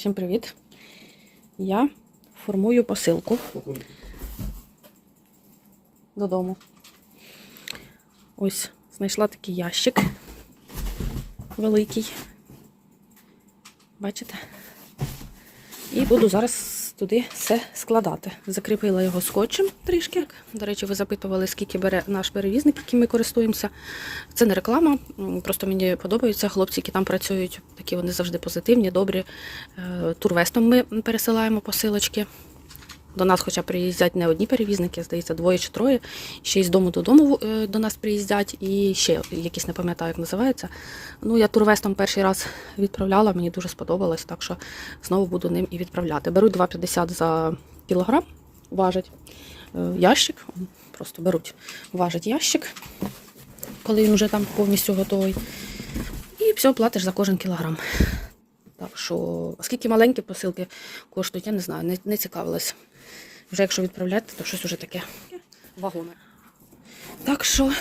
Всім привіт! Я формую посилку додому. Ось знайшла такий ящик великий. Бачите? І буду зараз туди все складати. Закріпила його скотчем трішки. До речі, ви запитували, скільки бере наш перевізник, яким ми користуємося. Це не реклама, просто мені подобаються хлопці, які там працюють. Такі вони завжди позитивні, добрі. Е, Турвестом ми пересилаємо посилочки. До нас, хоча приїздять не одні перевізники, здається, двоє чи троє. Ще й з дому додому е, до нас приїздять, і ще якісь не пам'ятаю, як називається. Ну, я турвестом перший раз відправляла, мені дуже сподобалось, так що знову буду ним і відправляти. Беруть 2,50 за кілограм, важить е, ящик, просто беруть, важить ящик, коли він вже там повністю готовий. І все, платиш за кожен кілограм. Так що, скільки маленькі посилки коштують, я не знаю, не, не цікавилась. Вже якщо відправляти, то щось уже таке вагоме. Так що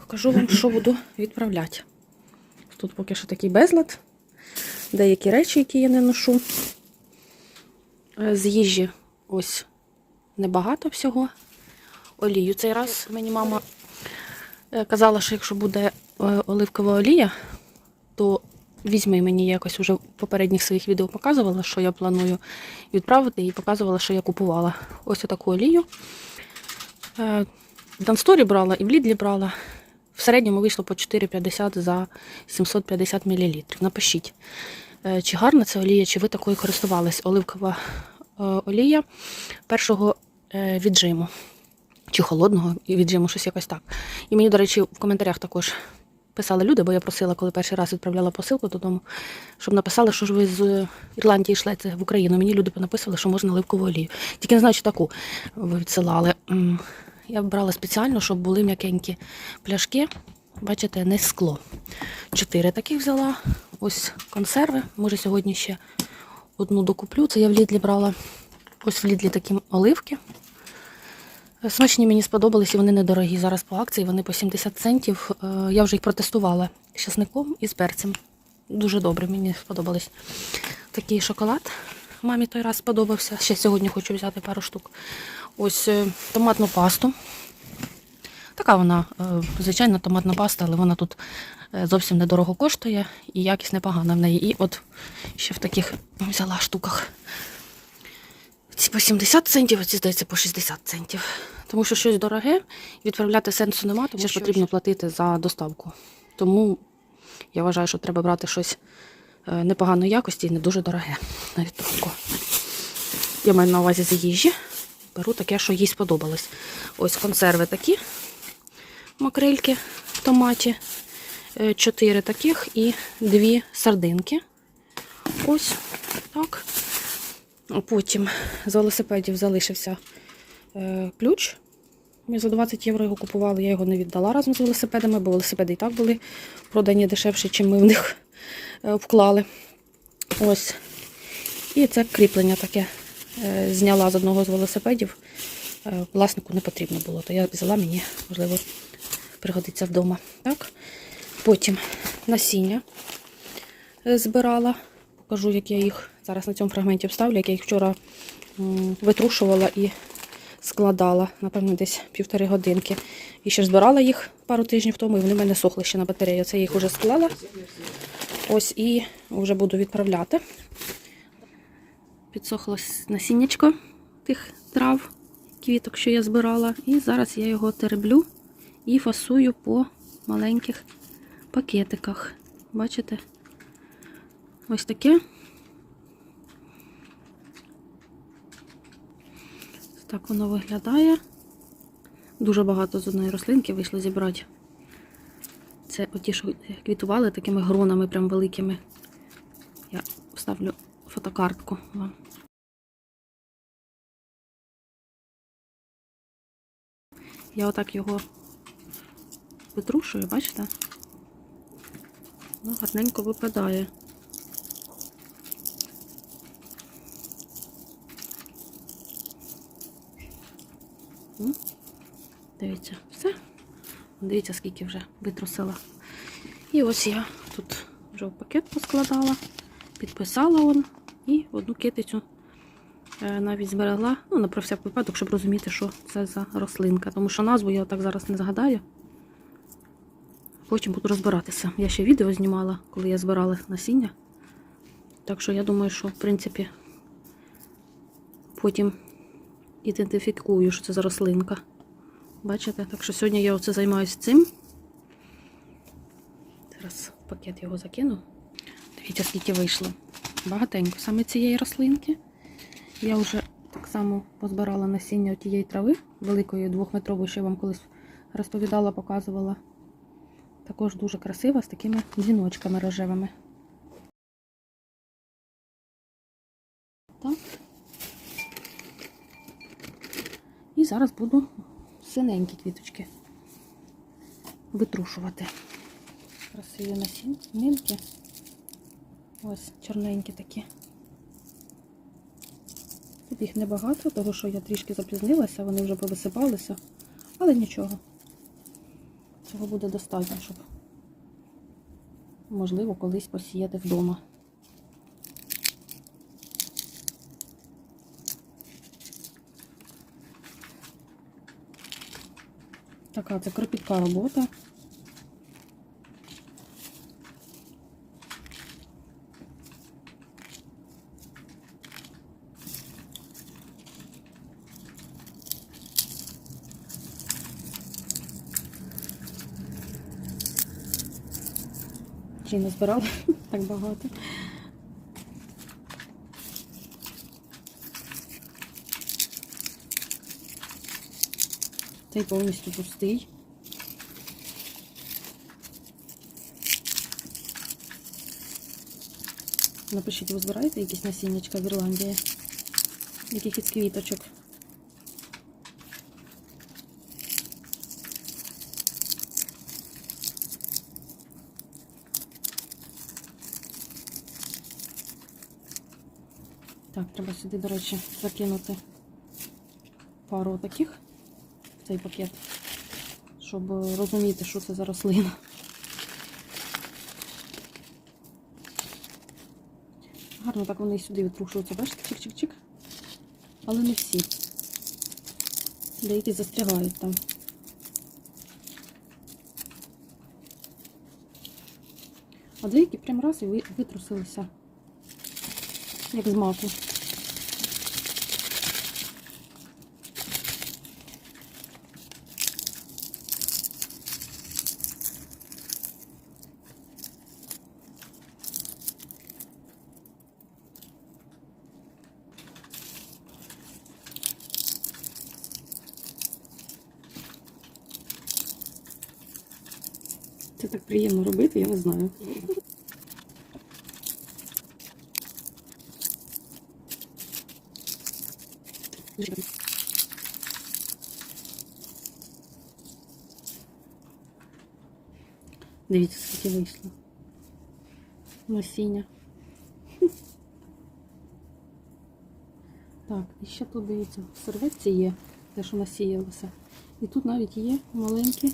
покажу вам, що буду відправляти. Тут поки що такий безлад. Деякі речі, які я не ношу. Е, З їжі ось небагато всього. Олію цей раз мені мама е, казала, що якщо буде е, оливкова олія, то візьми мені якось уже в попередніх своїх відео показувала, що я планую відправити, і показувала, що я купувала. Ось таку олію. Е, В Дансторі брала і в Лідлі брала. В середньому вийшло по 4,50 за 750 мл. Напишіть, е, чи гарна ця олія, чи ви такою користувались. Оливкова е, олія першого віджиму. Чи холодного віджиму, щось якось так. І мені, до речі, в коментарях також писали люди, бо я просила, коли перший раз відправляла посилку додому, щоб написали, що ж ви з Ірландії йшлете в Україну. Мені люди понаписували, що можна оливкову олію. Тільки не знаю, чи таку ви відсилали. Я брала спеціально, щоб були м'якенькі пляшки. Бачите, не скло. Чотири таких взяла. Ось консерви. Може, сьогодні ще одну докуплю. Це я в Лідлі брала. Ось в Лідлі такі оливки. Смачні мені сподобались, і вони недорогі. Зараз по акції вони по 70 центів. Е, Я вже їх протестувала з часником і з перцем. Дуже добре, мені сподобались. Такий шоколад. Мамі той раз сподобався. Ще сьогодні хочу взяти пару штук. Ось е, томатну пасту. Така вона, е, звичайна томатна паста, але вона тут зовсім недорого коштує і якість непогана в неї. І от ще в таких взяла штуках. Ці по 70 центів, а ці, здається, по 60 центів. Тому що щось дороге, відправляти сенсу немає, тому що потрібно платити за доставку. Тому я вважаю, що треба брати щось е, непоганої якості і не дуже дороге на відправку. Я маю на увазі з їжі. Беру таке, що їй сподобалось. Ось консерви такі, макрильки в томаті. Е, Чотири таких і дві сардинки. Ось так. Потім з велосипедів залишився е, ключ. Ми за 20 євро його купували, я його не віддала разом з велосипедами, бо велосипеди і так були продані дешевше, чим ми в них е, вклали. Ось. І це кріплення таке е, зняла з одного з велосипедів. Е, власнику не потрібно було, то я взяла мені, можливо, пригодиться вдома. Так? Потім насіння е, збирала. Покажу, як я їх зараз на цьому фрагменті вставлю, як я їх вчора витрушувала і складала, напевно, десь півтори годинки. І ще збирала їх пару тижнів тому, і вони в мене сохли ще на батареї. Це я їх вже склала. Ось і вже буду відправляти. Підсохло насіннячко тих трав, квіток, що я збирала. І зараз я його тереблю і фасую по маленьких пакетиках. Бачите? Ось таке. Так воно виглядає. Дуже багато з одної рослинки вийшло зібрати. Це оті, що квітували такими гронами, прям великими. Я вставлю фотокартку вам. Я отак його витрушую, бачите? Ну, гарненько випадає. Дивіться, все. Дивіться, скільки вже витрусила. І ось я тут вже в пакет поскладала, підписала он І одну китицю е, навіть зберегла, ну, на про всяк випадок, щоб розуміти, що це за рослинка. Тому що назву я так зараз не згадаю. Потім буду розбиратися. Я ще відео знімала, коли я збирала насіння. Так що я думаю, що в принципі потім ідентифікую, що це за рослинка. Бачите? Так що сьогодні я оце займаюся цим. Зараз пакет його закину. Дивіться, скільки вийшло. Багатенько саме цієї рослинки. Я вже так само позбирала насіння тієї трави, великої двохметрової, що я вам колись розповідала, показувала. Також дуже красива з такими дзвіночками рожевими. Так. І зараз буду синенькі квіточки витрушувати. Красиві насінинки. Ось чорненькі такі. Тут їх небагато, тому що я трішки запізнилася, вони вже повисипалися, але нічого. Цього буде достатньо, щоб можливо колись посіяти вдома. Така це кропітка робота. Чи не збирала так багато. Цей повністю пустий. Напишіть, ви збираєте якісь насіннячка в Ірландії? Якихось квіточок. Так, треба сюди, до речі, закинути пару таких цей пакет, щоб розуміти, що це за рослина. Гарно так вони і сюди відтрушуються, бачите, чик-чик-чик. Але не всі. Деякі застрягають там. А деякі прям раз і ви- витрусилися, як з маку. Це так приємно робити, я не знаю. Дивіться, скільки вийшло. Насіння. Так, і ще тут, дивіться, серветці є те, що насіялося. І тут навіть є маленькі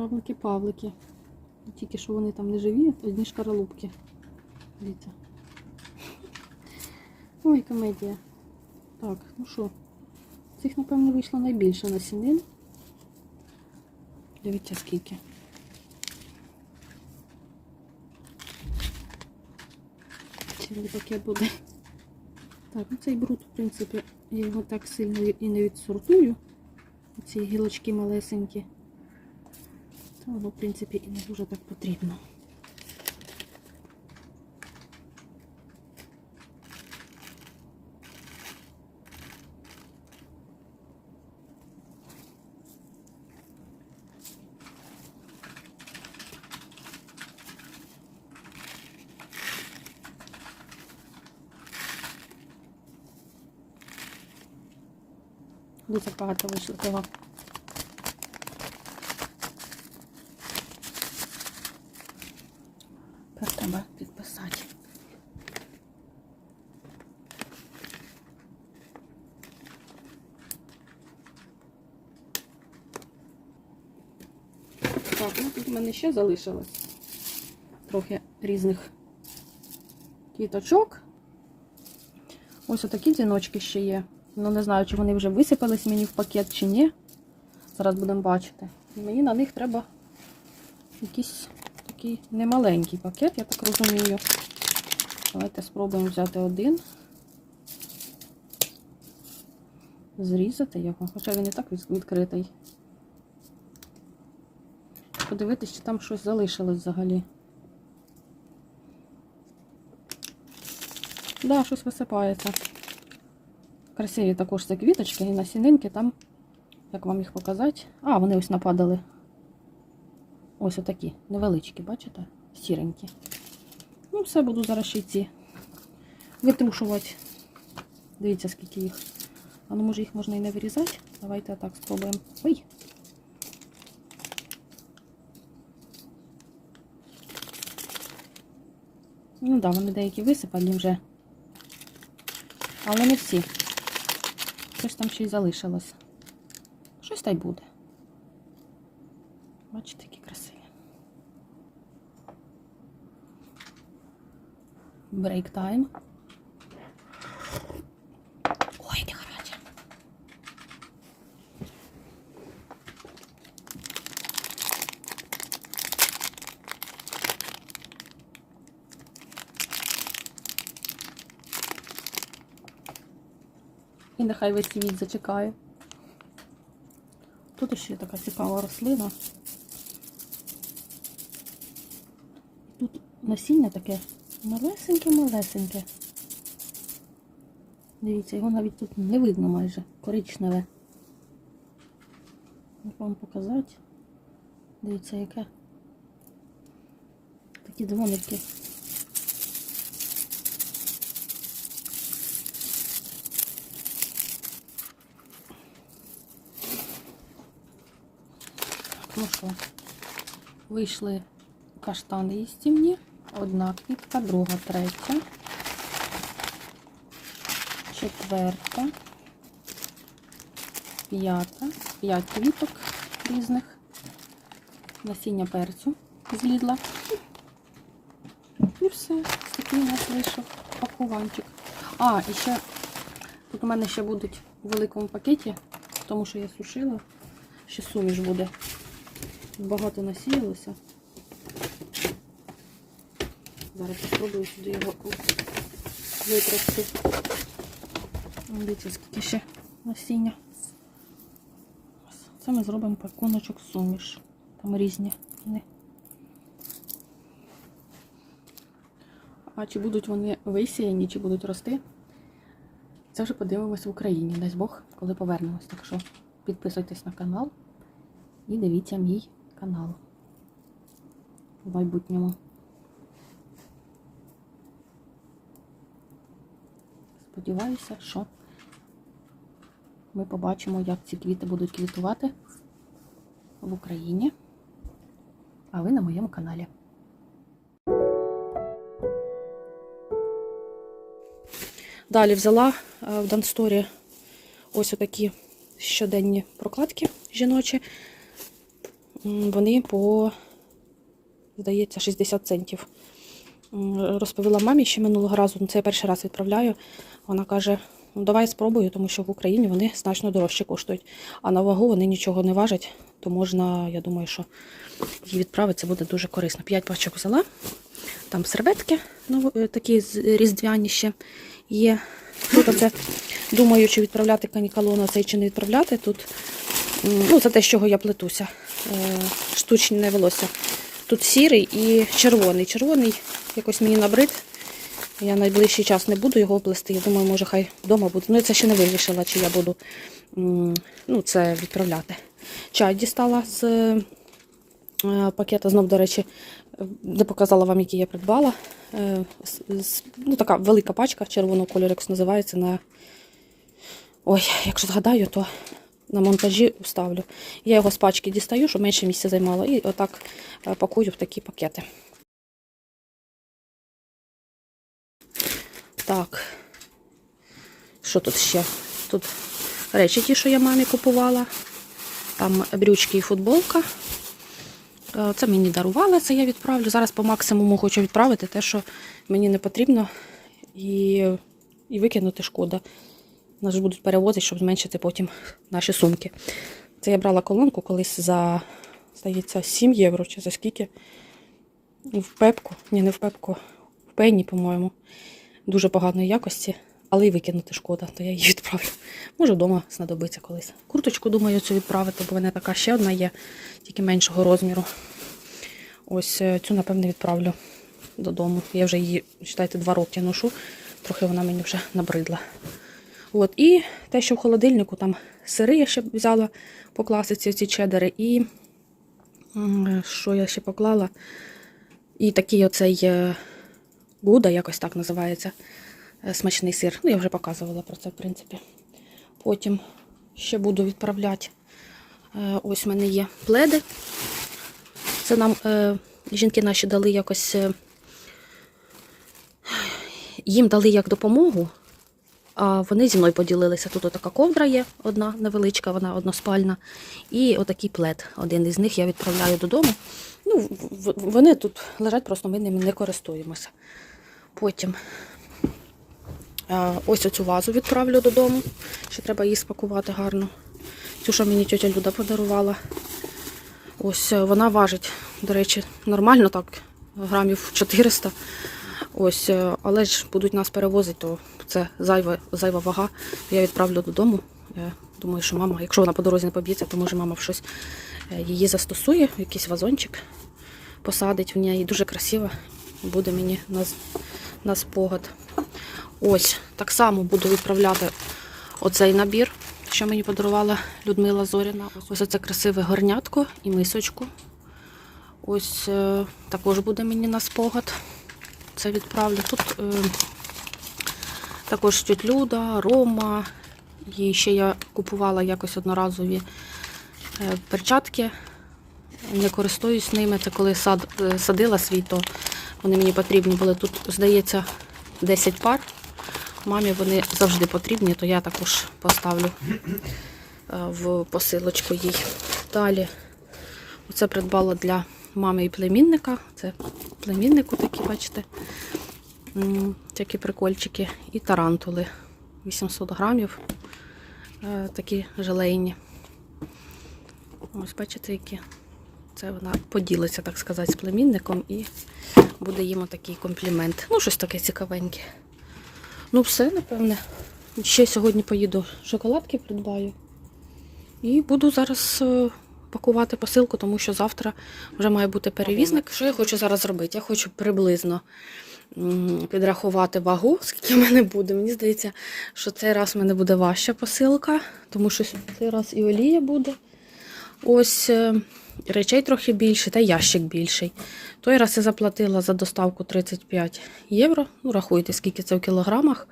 равлики-павлики. Тільки що вони там не живі, одні шкаралупки. Дивіться. Ой, комедія. Так, ну що, цих, напевно, вийшло найбільше насінин. Дивіться, скільки. Цілий пакет буде. Так, ну цей бруд, в принципі, я його так сильно і не відсортую. Ці гілочки малесенькі. Воно, в принципі, і не дуже так потрібно. Дуже багато вийшло того. Тепер треба підписати. Так, ну тут в мене ще залишилось трохи різних квіточок. Ось отакі дзвіночки ще є. Ну, не знаю, чи вони вже висипались мені в пакет чи ні. Зараз будемо бачити. Мені на них треба якийсь такий немаленький пакет, я так розумію. Давайте спробуємо взяти один. Зрізати його, хоча він і так відкритий. Подивитись, чи там щось залишилось взагалі. Да, щось висипається. Красиві також ці квіточки і насінинки там, як вам їх показати? А, вони ось нападали. Ось отакі, невеличкі, бачите? Сіренькі. Ну, все, буду зараз ще ці витрушувати. Дивіться, скільки їх. А ну, може їх можна і не вирізати? Давайте так спробуємо. Ой! Ну так, да, вони деякі висипані вже. Але не всі. Щось там ще й залишилось. Щось та й буде. Бачите, які красиві. Break time. І нехай весь світ зачекає. Тут ще така цікава рослина. Тут насіння таке малесеньке-малесеньке. Дивіться, його навіть тут не видно майже. Коричневе. Як вам показати? Дивіться, яке. Такі дзвоники. Ну що, вийшли каштани їстівні. Одна квітка, друга, третя, четверта, п'ята, п'ять квіток різних. Насіння перцю з лідла. І все. Такий у нас вийшов пакуванчик. А, і ще тут у мене ще будуть у великому пакеті, тому що я сушила. Ще суміш буде. Багато насіялося. Зараз спробую сюди його витрясти. Дивіться, скільки ще насіння. Це ми зробимо пакуночок суміш. Там різні. А чи будуть вони висіяні, чи будуть рости? Це вже подивимось в Україні. Дасть Бог, коли повернемось. Так що підписуйтесь на канал і дивіться мій канал в майбутньому. Сподіваюся, що ми побачимо, як ці квіти будуть квітувати в Україні, а ви на моєму каналі. Далі взяла е, в Дансторі ось отакі щоденні прокладки жіночі. Вони по, здається, 60 центів. Розповіла мамі ще минулого разу, ну, це я перший раз відправляю. Вона каже: ну давай спробую, тому що в Україні вони значно дорожче коштують. А на вагу вони нічого не важать, то можна, я думаю, що її відправити це буде дуже корисно. П'ять пачок взяла. Там серветки ну, е, такі різдвяні ще є. Тут оце, думаю, чи відправляти канікалону цей чи не відправляти. Тут ну, за те, з чого я плетуся. Е, Штучне волосся. Тут сірий і червоний. Червоний якось мені набрид. Я найближчий час не буду його плести. Я думаю, може, хай вдома буде. Ну, я це ще не вирішила, чи я буду ну, це відправляти. Чай дістала з е, пакета, знов, до речі, е, не показала вам, який я придбала. Е, Ну, така велика пачка червоного кольору, як називається. На... Ой, якщо згадаю, то на монтажі вставлю. Я його з пачки дістаю, щоб менше місця займало. І отак е, пакую в такі пакети. Так. Що тут ще? Тут речі ті, що я мамі купувала. Там брючки і футболка. Е, Це мені дарували, це я відправлю. Зараз по максимуму хочу відправити те, що мені не потрібно, і, і викинути шкода. Нас будуть перевозити, щоб зменшити потім наші сумки. Це я брала колонку колись за, здається, 7 євро чи за скільки. В пепку, ні, не в пепку, в пенні, по-моєму. Дуже поганої якості, але й викинути шкода, то я її відправлю. Може, вдома знадобиться колись. Курточку, думаю, цю відправити, бо в мене така ще одна є, тільки меншого розміру. Ось е, цю, напевне, відправлю додому. Я вже її, вважайте, два роки ношу, трохи вона мені вже набридла. От, і те, що в холодильнику, там сири я ще взяла по класиці, ці чедери, і що я ще поклала? І такий оцей е, гуда, якось так називається, е, смачний сир. Ну, я вже показувала про це, в принципі. Потім ще буду відправляти. Е, Ось в мене є пледи. Це нам жінки наші дали якось. Їм дали як допомогу, вони зі мною поділилися. Тут така ковдра є, одна невеличка, вона односпальна. І отакий плед. Один із них я відправляю додому. Ну, вони тут лежать, просто ми ними не користуємося. Потім ось оцю вазу відправлю додому. Ще треба її спакувати гарно. Цю, що мені тетя Люда подарувала. Ось е, вона важить, до речі, нормально так, грамів 400. Ось, е, але ж будуть нас перевозити, то це зайва, зайва вага. Я відправлю додому. Думаю, що мама, якщо вона по дорозі не поб'ється, то може мама щось е, її застосує, якийсь вазончик посадить в неї. Дуже красиво буде мені на, на спогад. Ось, так само буду відправляти оцей набір, що мені подарувала Людмила Зоріна. Ось оце красиве горнятко і мисочку. Ось е, також буде мені на спогад. Це відправлю. Тут е, також тють Люда, Рома. І ще я купувала якось одноразові е, перчатки. Не користуюсь ними. Це коли сад, е, садила свій, то вони мені потрібні були. Тут, здається, 10 пар. Мамі вони завжди потрібні, то я також поставлю е, в посилочку їй. Далі оце придбала для мами і племінника. Це племіннику такі, бачите, такі прикольчики. І тарантули. 800 грамів. Е, Такі желейні. Ось бачите, які. Це вона поділиться, так сказати, з племінником і буде їм такий комплімент. Ну, щось таке цікавеньке. Ну, все, напевне. Ще сьогодні поїду шоколадки придбаю. І буду зараз е, пакувати посилку, тому що завтра вже має бути перевізник. Що я хочу зараз зробити? Я хочу приблизно підрахувати вагу, скільки в мене буде. Мені здається, що цей раз в мене буде важча посилка, тому що цей раз і олія буде. Ось е, речей трохи більше, та ящик більший. Той раз я заплатила за доставку 35 євро. Ну, рахуйте, скільки це в кілограмах,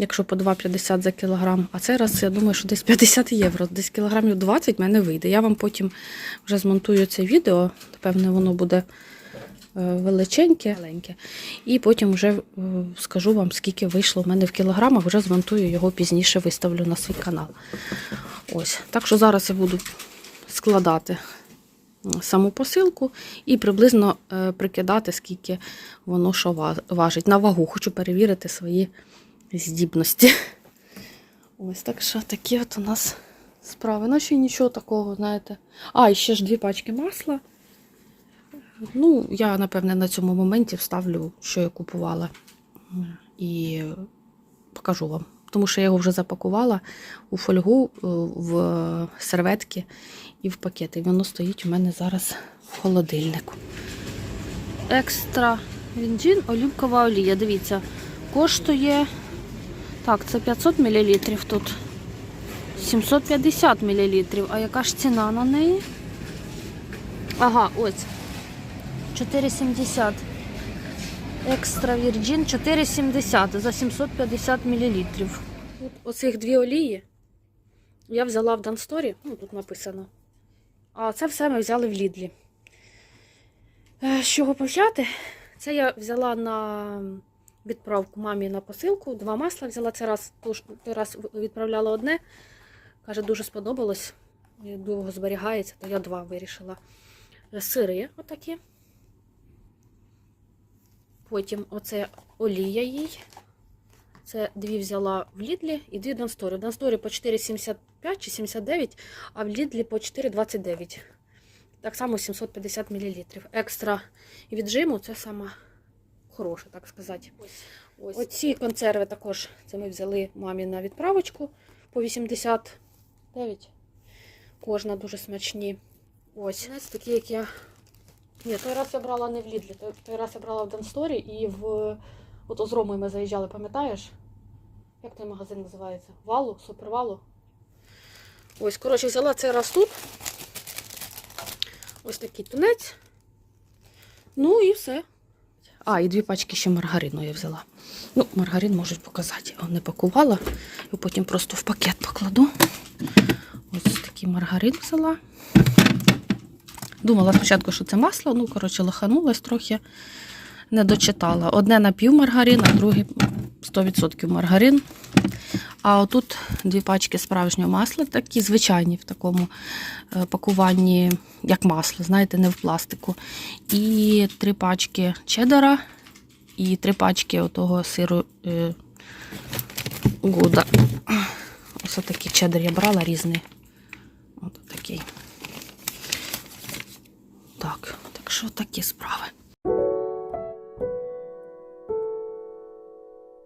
якщо по 2,50 за кілограм. А цей раз я думаю, що десь 50 євро, десь кілограмів 20 в мене вийде. Я вам потім вже змонтую це відео. Напевне, воно буде е, величеньке, маленьке. І потім вже е, скажу вам, скільки вийшло в мене в кілограмах, вже змонтую його пізніше, виставлю на свій канал. Ось. Так що зараз я буду складати саму посилку і приблизно е, прикидати, скільки воно що важить. На вагу хочу перевірити свої здібності. Ось так що такі от у нас справи. Ну, ще нічого такого, знаєте. А, і ще ж дві пачки масла. Ну, я, напевне, на цьому моменті вставлю, що я купувала. І покажу вам. Тому що я його вже запакувала у фольгу, е, в серветки і в пакети. Воно стоїть у мене зараз в холодильнику. Екстра вінджин, олівкова олія. Дивіться, коштує. Так, це 500 мл тут. 750 мл. А яка ж ціна на неї? Ага, ось. 4,70. Екстра Вірджин 4,70 за 750 мл. От оцих дві олії я взяла в Дансторі, ну тут написано. А це все ми взяли в Лідлі. Е, З чого почати? Це я взяла на відправку мамі на посилку. Два масла взяла це раз, той раз відправляла одне. Каже, дуже сподобалось. Довго зберігається, то я два вирішила сири отакі. Потім оце олія їй. Це дві взяла в Лідлі і дві в Дансторі. В Дансторі по 4,75 чи 79, а в Лідлі по 4,29. Так само 750 мл. Екстра віджиму це сама хороша, так сказати. Ось. Оці консерви також це ми взяли мамі на відправочку по 89. Кожна дуже смачні. Ось. Знаєте, такі, як я. Ні, той раз я брала не в Лідлі, той, той раз я брала в Дансторі і в. От з Ромою ми заїжджали, пам'ятаєш? Як той магазин називається? Валу, супервалу. Ось, коротше, взяла цей раз тут. Ось такий тунець. Ну і все. А, і дві пачки ще маргарину я взяла. Ну, маргарин можуть показати. Я не пакувала. І потім просто в пакет покладу. Ось такий маргарин взяла. Думала спочатку, що це масло. Ну, коротше, лоханулась трохи. Не дочитала. Одне на пів маргарин, а друге 100% маргарин. А отут дві пачки справжнього масла, такі звичайні в такому е, пакуванні, як масло, знаєте, не в пластику. І три пачки чеддера, і три пачки отого сиру е, гуда. Ось такий чеддер я брала різний. От такий. Так, так що такі справи.